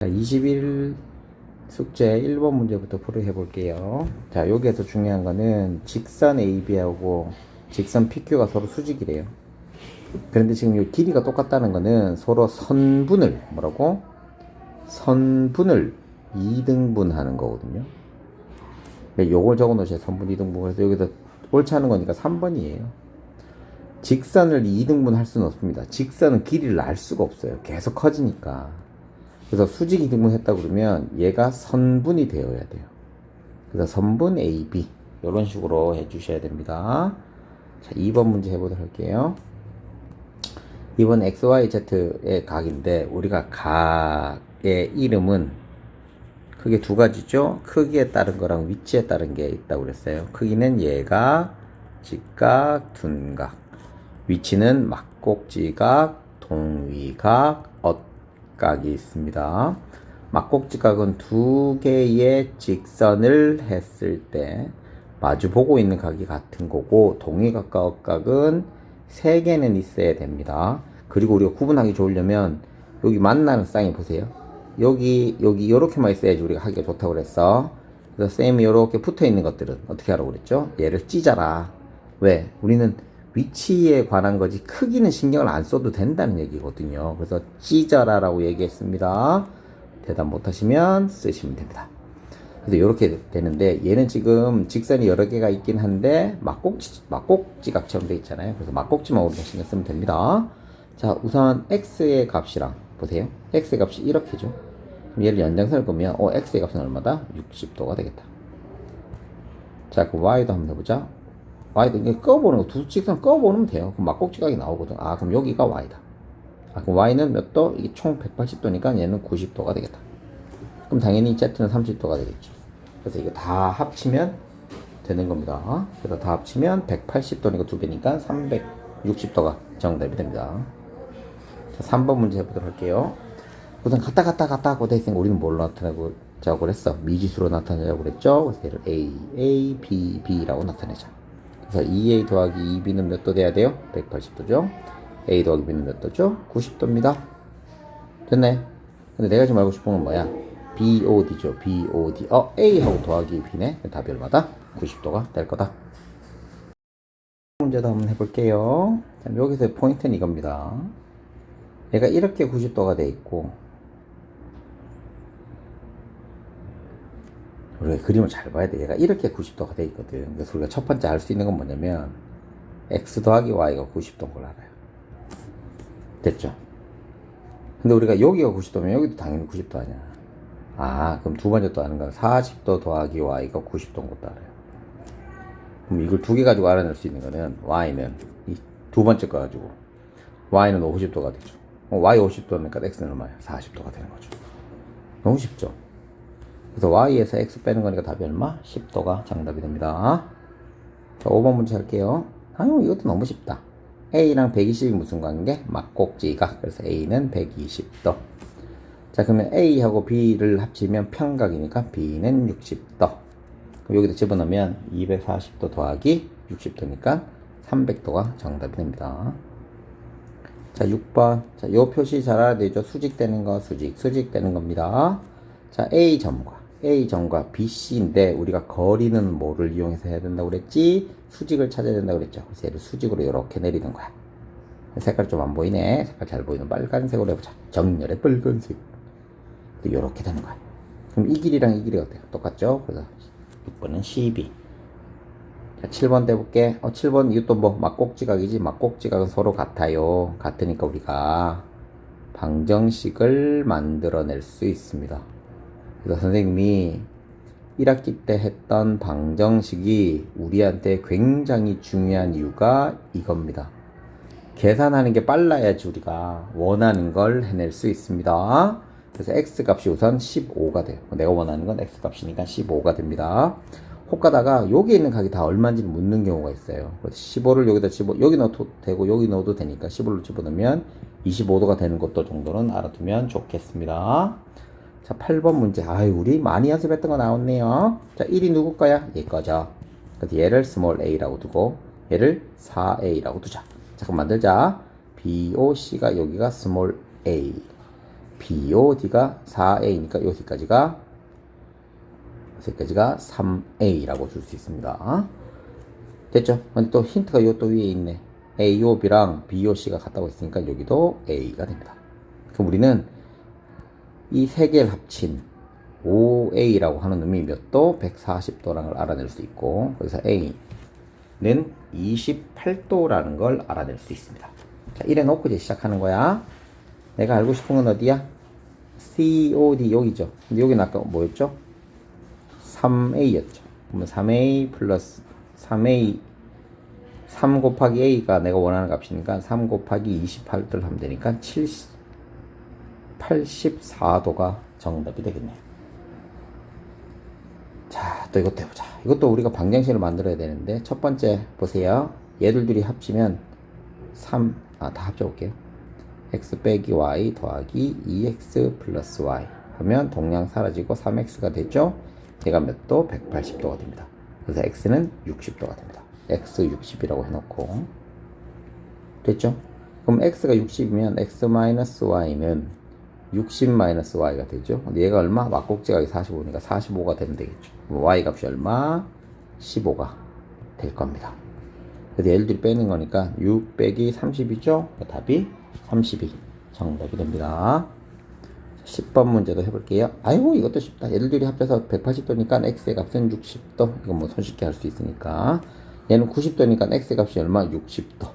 자, 21 숙제 1번 문제부터 풀이해 볼게요. 자, 여기에서 중요한 거는 직선 AB하고 직선 PQ가 서로 수직이래요. 그런데 지금 이 길이가 똑같다는 거는 서로 선분을 뭐라고? 선분을 2등분 하는 거거든요. 네, 요걸 적어 놓으세요. 선분 2등분. 그래서 여기서 옳지 않은 거니까 3번이에요. 직선을 2등분 할 수는 없습니다. 직선은 길이를 알 수가 없어요. 계속 커지니까. 그래서 수직 2등분 했다 그러면 얘가 선분이 되어야 돼요. 그래서 선분 AB 이런 식으로 해주셔야 됩니다. 자, 2번 문제 해보도록 할게요. 이번 XYZ의 각인데 우리가 각의 이름은 크게 두 가지죠. 크기에 따른 거랑 위치에 따른 게 있다고 그랬어요. 크기는 얘가 직각, 둔각. 위치는 막곡지각, 동위각, 엇 각이 있습니다. 막곡지각은 두 개의 직선을 했을 때 마주 보고 있는 각이 같은 거고 동위각과 엇각은 세 개는 있어야 됩니다. 그리고 우리가 구분하기 좋으려면 여기 만나는 쌍이 보세요. 여기 여기 이렇게만 있어야지 우리가 하기가 좋다고 그랬어. 그래서 쌤이 이렇게 붙어 있는 것들은 어떻게 하라고 그랬죠? 얘를 찢어라. 왜? 우리는 위치에 관한 거지 크기는 신경을 안 써도 된다는 얘기거든요. 그래서 찢어라라고 얘기했습니다. 대답 못하시면 쓰시면 됩니다. 그래서 이렇게 되는데 얘는 지금 직선이 여러 개가 있긴 한데 막꼭지 막꼭지각처럼 돼 있잖아요. 그래서 막꼭지만 우리가 신경 쓰면 됩니다. 자 우선 x의 값이랑 보세요. x의 값이 이렇게죠. 그럼 얘를 연장선을 끄면 어 x의 값은 얼마다? 60도가 되겠다. 자, 그 y도 한번 해보자. Y도 이게 꺼보는 거, 두 직선 꺼보면 돼요. 그럼 막곡지각이 나오거든. 아, 그럼 여기가 y다. 아, 그럼 y는 몇 도? 이게 총 180도니까 얘는 90도가 되겠다. 그럼 당연히 z는 30도가 되겠죠. 그래서 이거 다 합치면 되는 겁니다. 그래서 다 합치면 180도니까 두 배니까 360도가 정답이 됩니다. 자, 3번 문제 해보도록 할게요. 우선 갔다 갔다 갔다 하고 됐으니까 우리는 뭘로 나타내고 자고 그랬어? 미지수로 나타내자고 그랬죠? 그래서 얘를 A, A, B, B라고 나타내자. 그래서 2A 더하기 2B는 몇 도 돼야 돼요? 180도죠? A 더하기 B는 몇 도죠? 90도입니다. 됐네. 근데 내가 지금 알고 싶은 건 뭐야? BOD죠. BOD. 어, A하고 더하기 B네. 답이 얼마다? 90도가 될 거다. 문제도 한번 해볼게요. 자, 여기서 포인트는 이겁니다. 얘가 이렇게 90도가 돼 있고 우리가 그림을 잘 봐야 돼. 얘가 이렇게 90도가 돼 있거든. 그래서 우리가 첫 번째 알 수 있는 건 뭐냐면 x 더하기 y가 90도인 걸 알아요. 됐죠? 근데 우리가 여기가 90도면 여기도 당연히 90도 아니야. 아, 그럼 두 번째 또 아는 건 40도 더하기 y가 90도인 것도 알아요. 그럼 이걸 두 개 가지고 알아낼 수 있는 거는 y는 이 두 번째 거 가지고 y는 50도가 되죠. 어, y 50도니까 x는 얼마야? 40도가 되는 거죠. 너무 쉽죠? 그래서 y에서 x 빼는 거니까 답이 얼마? 10도가 정답이 됩니다. 자, 5번 문제 할게요. 아유, 이것도 너무 쉽다. a랑 120이 무슨 관계? 막곡지각. 그래서 a는 120도. 자, 그러면 a하고 b를 합치면 평각이니까 b는 60도. 그럼 여기다 집어넣으면 240도 더하기 60도니까 300도가 정답이 됩니다. 자, 6번. 자, 요 표시 잘 알아야 되죠? 수직되는 거, 수직, 수직되는 겁니다. 자, A점과, A점과 BC인데, 우리가 거리는 뭐를 이용해서 해야 된다고 그랬지? 수직을 찾아야 된다고 그랬죠? 그래서 얘를 수직으로 이렇게 내리는 거야. 색깔 좀 안 보이네. 색깔 잘 보이는 빨간색으로 해보자. 정렬의 빨간색. 이렇게 되는 거야. 그럼 이 길이랑 이 길이 어때요? 똑같죠? 그래서 6번은 12. 자, 7번 대볼게. 어, 7번 이것도 뭐 막곡지각이지. 막곡지각은 서로 같아요. 같으니까 우리가 방정식을 만들어낼 수 있습니다. 그래서 선생님이 1학기 때 했던 방정식이 우리한테 굉장히 중요한 이유가 이겁니다. 계산하는 게 빨라야지 우리가 원하는 걸 해낼 수 있습니다. 그래서 x 값이 우선 15가 돼요. 내가 원하는 건 x 값이니까 15가 됩니다. 혹가다가 여기 있는 각이 다 얼마인지를 묻는 경우가 있어요. 15를 여기다 집어 여기 넣어도 되고 여기 넣어도 되니까 15를 집어넣으면 25도가 되는 것도 정도는 알아두면 좋겠습니다. 자, 8번 문제. 아유, 우리 많이 연습했던 거 나왔네요. 자, 1이 누굴까요? 얘 거죠. 그래서 얘를 스몰 a라고 두고 얘를 4a라고 두자. 자, 그럼 만들자. b, o, c가 여기가 스몰 a. BOD가 4A니까 여기까지가 여기까지가 3A라고 줄 수 있습니다. 됐죠? 근데 또 힌트가 요 또 위에 있네. AOB랑 BOC가 같다고 했으니까 여기도 A가 됩니다. 그럼 우리는 이 세 개를 합친 5A라고 하는 놈이 몇 도? 140도라는 걸 알아낼 수 있고 그래서 A는 28도라는 걸 알아낼 수 있습니다. 자, 이래 놓고 이제 시작하는 거야. 내가 알고 싶은 건 어디야? COD 여기죠. 근데 여기는 아까 뭐였죠? 3A였죠. 그러면 3A 플러스 3A 3 곱하기 A가 내가 원하는 값이니까 3 곱하기 28를 하면 되니까 70, 84도가 정답이 되겠네요. 자, 또 이것도 해보자. 이것도 우리가 방정식을 만들어야 되는데, 첫 번째 보세요. 얘들 둘이 합치면 3, 아, 다 합쳐볼게요. x 빼기 y 더하기 2x 플러스 y 하면 동량 사라지고 3x가 됐죠? 얘가 몇 도? 180도가 됩니다. 그래서 x는 60도가 됩니다. x 60이라고 해놓고 됐죠? 그럼 x가 60이면 x 마이너스 y는 60 마이너스 y가 되죠. 근데 얘가 얼마? 막곡지가 45니까 45가 되면 되겠죠. y 값이 얼마? 15가 될 겁니다. 그래서 얘를 둘이 빼는 거니까 6 빼기 30이죠. 답이 32 정답이 됩니다. 10번 문제도 해볼게요. 아이고 이것도 쉽다. 얘들 둘이 합쳐서 180도니까 x의 값은 60도. 이건 뭐 손쉽게 할 수 있으니까. 얘는 90도니까 x의 값이 얼마? 60도.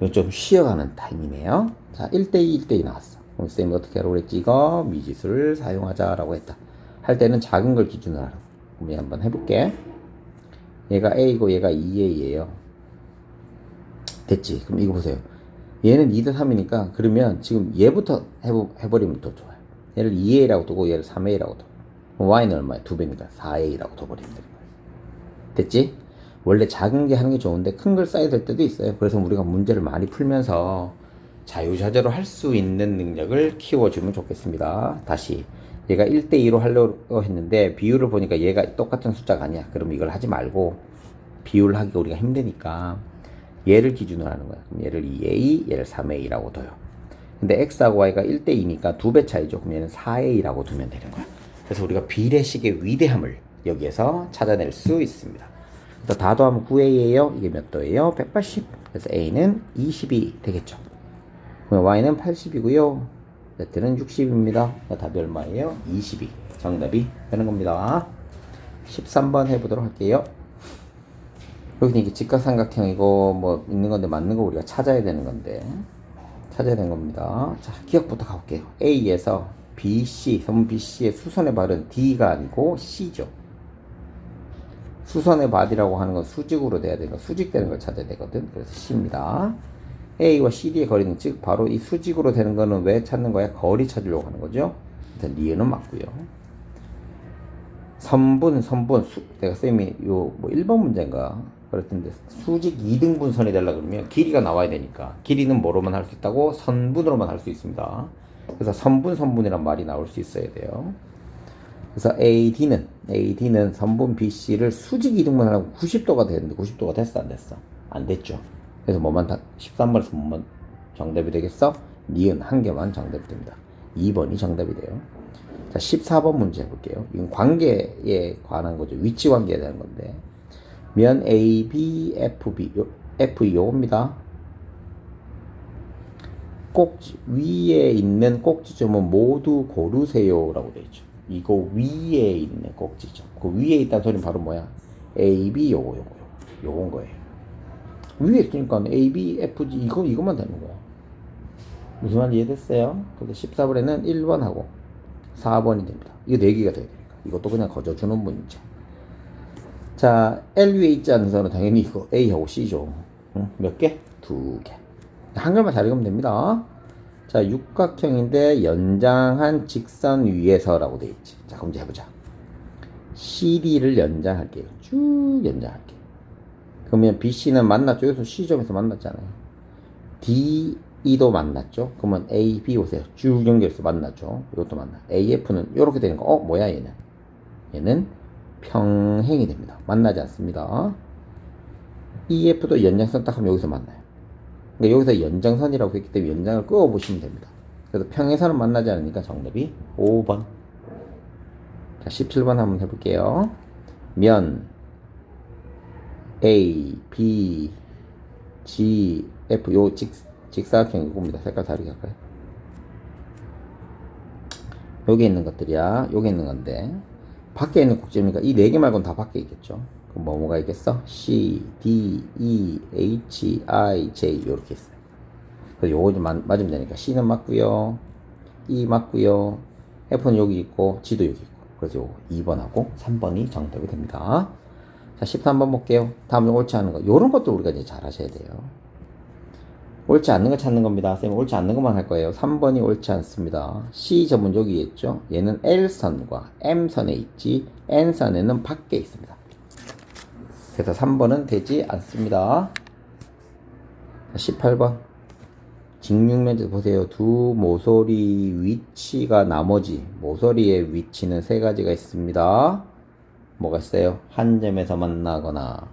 이거 좀 쉬어가는 타임이네요. 자, 1대2, 1대2 나왔어. 쌤이 어떻게 하라고 그랬지? 이거 미지수를 사용하자라고 했다. 할 때는 작은 걸 기준으로 하라고. 얘 한번 해볼게. 얘가 a고 얘가 2a예요. 됐지? 그럼 이거 보세요. 얘는 2대 3이니까 그러면 지금 얘부터 해보, 해버리면 더 좋아요. 얘를 2a라고 두고 얘를 3a라고 둬. 그럼 y는 얼마야? 2배니까 4a라고 둬버리면 되는 거예요. 됐지? 원래 작은 게 하는 게 좋은데 큰 걸 써야 될 때도 있어요. 그래서 우리가 문제를 많이 풀면서 자유자재로 할 수 있는 능력을 키워주면 좋겠습니다. 다시. 얘가 1대2로 하려고 했는데 비율을 보니까 얘가 똑같은 숫자가 아니야. 그럼 이걸 하지 말고 비율을 하기가 우리가 힘드니까 얘를 기준으로 하는 거야. 그럼 얘를 2a, 얘를 3a라고 둬요. 근데 x하고 y가 1대2니까 두 배 차이죠. 그럼 얘는 4a라고 두면 되는 거야. 그래서 우리가 비례식의 위대함을 여기에서 찾아낼 수 있습니다. 그래서 다 더하면 9a예요. 이게 몇 도예요? 180. 그래서 a는 20이 되겠죠. Y는 80이고요. z는 60입니다. 답이 얼마예요? 22. 정답이 되는 겁니다. 13번 해보도록 할게요. 여기는 이게 직각삼각형이고 뭐 있는 건데 맞는 거 우리가 찾아야 되는 건데 찾아야 되는 겁니다. 자 기억부터 가볼게요. A에서 BC 선 BC의 수선의 발은 D가 아니고 C죠. 수선의 발이라고 하는 건 수직으로 돼야 되니까 수직되는 걸 찾아야 되거든. 그래서 C입니다. A와 CD의 거리는 즉 바로 이 수직으로 되는 거는 왜 찾는 거야? 거리 찾으려고 하는 거죠. 일단 리은은 맞고요. 선분, 선분, 수, 내가 쌤이 요뭐 1번 문제인가 그랬던데 수직 2등분선이 되려 그러면 길이가 나와야 되니까 길이는 뭐로만 할 수 있다고 선분으로만 할 수 있습니다. 그래서 선분, 선분이란 말이 나올 수 있어야 돼요. 그래서 AD는 AD는 선분 BC를 수직 2등분 하려고 90도가 되는데 90도가 됐어 안 됐어? 안 됐죠. 그래서 뭐만 다 13번에서 뭐만 정답이 되겠어? 니은 한 개만 정답이 됩니다. 2번이 정답이 돼요. 자, 14번 문제 해볼게요. 이건 관계에 관한 거죠. 위치 관계에 대한 건데. 면 A, B, F, B, 요, F 요겁니다. 꼭지, 위에 있는 꼭지점은 모두 고르세요 라고 되어 있죠. 이거 위에 있는 꼭지점. 그 위에 있다는 소리는 바로 뭐야? A, B 요거, 요거, 요거. 요건 거예요. 위에 있으니까 A, B, F, G 이거, 이것만 되는 거야. 무슨 말인지 이해됐어요? 그래서 14번에는 1번하고 4번이 됩니다. 이거 4개가 돼야 되니까. 이것도 그냥 거저 주는 문제. 자, L 위에 있지 않은 선은 당연히 이거 A하고 C죠. 응? 몇 개? 두 개. 한글만 잘 읽으면 됩니다. 자, 육각형인데 연장한 직선 위에서라고 돼 있지. 자, 그럼 이제 해보자. CD를 연장할게요. 쭉 연장할게요. 그러면 BC는 만났죠. 여기서 C점에서 만났잖아요. DE도 만났죠. 그러면 A, B 보세요. 쭉 연결해서 만났죠. 이것도 만나. AF는 이렇게 되는 거. 어, 뭐야 얘는? 얘는 평행이 됩니다. 만나지 않습니다. EF도 연장선 딱 하면 여기서 만나요. 그러니까 여기서 연장선이라고 했기 때문에 연장을 끄어 보시면 됩니다. 그래서 평행선은 만나지 않으니까 정답이 5번. 자, 17번 한번 해볼게요. 면 A, B, G, F 요 직, 직사각형 이겁니다. 색깔 다르게 할까요? 여기 있는 것들이야. 여기 있는 건데 밖에 있는 곡점이니까 이 네 개 말고는 다 밖에 있겠죠. 그럼 뭐 뭐가 있겠어? C, D, E, H, I, J 이렇게 있어요. 그래서 요거 좀 맞, 맞으면 되니까 C는 맞고요. E 맞고요. F는 여기 있고 G도 여기 있고. 그래서 요거 2번하고 3번이 정답이 됩니다. 자, 13번 볼게요. 다음은 옳지 않은 거. 요런 것도 우리가 이제 잘 하셔야 돼요. 옳지 않는 거 찾는 겁니다. 쌤 옳지 않는 것만 할 거예요. 3번이 옳지 않습니다. C 점은 여기 있죠. 얘는 L선과 M선에 있지 N선에는 밖에 있습니다. 그래서 3번은 되지 않습니다. 18번. 직육면적 보세요. 두 모서리 위치가 나머지 모서리의 위치는 세 가지가 있습니다. 뭐가 있어요? 한 점에서 만나거나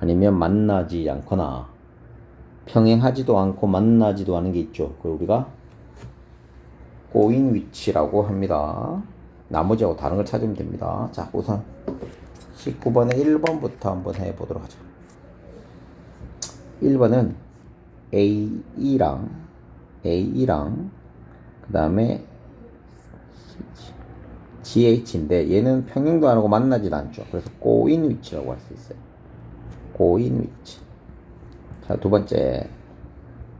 아니면 만나지 않거나 평행하지도 않고 만나지도 않은 게 있죠. 그 우리가 꼬인 위치라고 합니다. 나머지하고 다른 걸 찾으면 됩니다. 자, 우선 19번의 1번부터 한번 해보도록 하죠. 1번은 AE랑 AE랑 그 다음에 GH인데 얘는 평행도 안 하고 만나지도 않죠. 그래서 꼬인 위치라고 할 수 있어요. 꼬인 위치. 자, 두 번째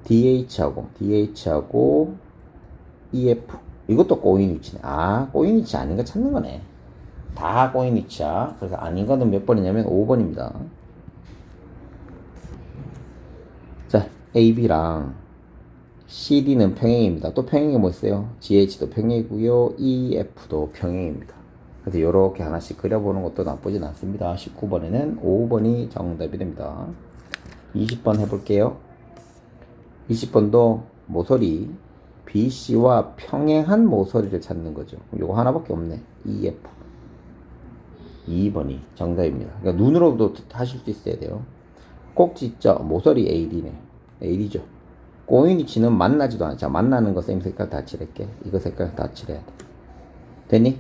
DH하고 DH하고 EF 이것도 꼬인 위치네. 아, 꼬인 위치 아닌 거 찾는 거네. 다 꼬인 위치야. 그래서 아닌 거는 몇 번이냐면 5번입니다. 자, AB랑 CD는 평행입니다. 또 평행이 뭐 있어요? GH도 평행이고요. EF도 평행입니다. 그래서 이렇게 하나씩 그려보는 것도 나쁘진 않습니다. 19번에는 5번이 정답이 됩니다. 20번 해볼게요. 20번도 모서리 BC와 평행한 모서리를 찾는 거죠. 요거 하나밖에 없네. EF. 2번이 정답입니다. 그러니까 눈으로도 하실 수 있어야 돼요. 꼭지죠. 모서리 AD네. AD죠. 꼬인 위치는 만나지도 않죠. 만나는 거 쌤 색깔 다 칠할게. 이거 색깔 다 칠해야 돼. 됐니?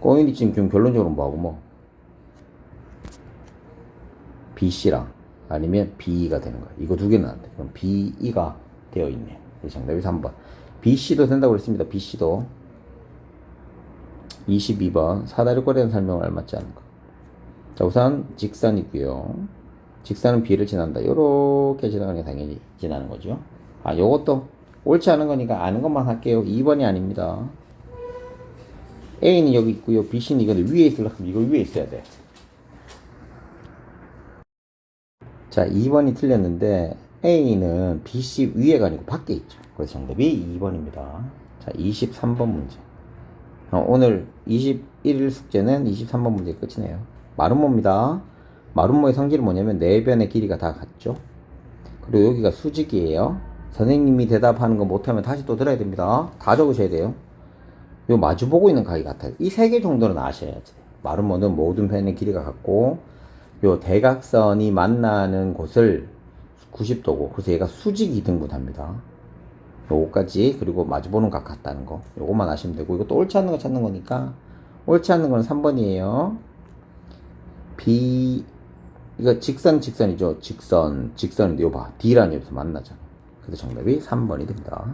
꼬인 위치는 지금 결론적으로 뭐하고 뭐? BC랑 아니면 BE가 되는 거야. 이거 두 개는 안 돼. 그럼 BE가 되어 있네. 정답이 3번. BC도 된다고 그랬습니다. BC도. 22번. 사다리꼴에 대한 설명을 알맞지 않은 거. 자, 우선 직선이고요. 직선은 B를 지난다. 요렇게 지나가는 게 당연히 지나는 거죠. 아, 요것도 옳지 않은 거니까 아는 것만 할게요. 2번이 아닙니다. A는 여기 있고요. BC는 이거 위에 있으려면 이거 위에 있어야 돼. 자, 2번이 틀렸는데 A는 BC 위에가 아니고 밖에 있죠. 그래서 정답이 2번입니다. 자, 23번 문제. 어, 오늘 21일 숙제는 23번 문제 끝이네요. 마름모입니다. 마름모의 성질은 뭐냐면 네 변의 길이가 다 같죠. 그리고 여기가 수직이에요. 선생님이 대답하는 거 못하면 다시 또 들어야 됩니다. 다 적으셔야 돼요. 요 마주보고 있는 각이 같아요. 이 세 개 정도는 아셔야지. 마름모는 모든 변의 길이가 같고 요 대각선이 만나는 곳을 90도고 그래서 얘가 수직 이등분합니다. 요거까지 그리고 마주보는 각 같다는 거 요것만 아시면 되고 이것도 옳지 않는 거 찾는 거니까 옳지 않는 거는 3번이에요. B 이거 직선 직선이죠. 직선 직선인데 요봐 D라는 여기서 만나잖아. 그래서 정답이 3번이 됩니다.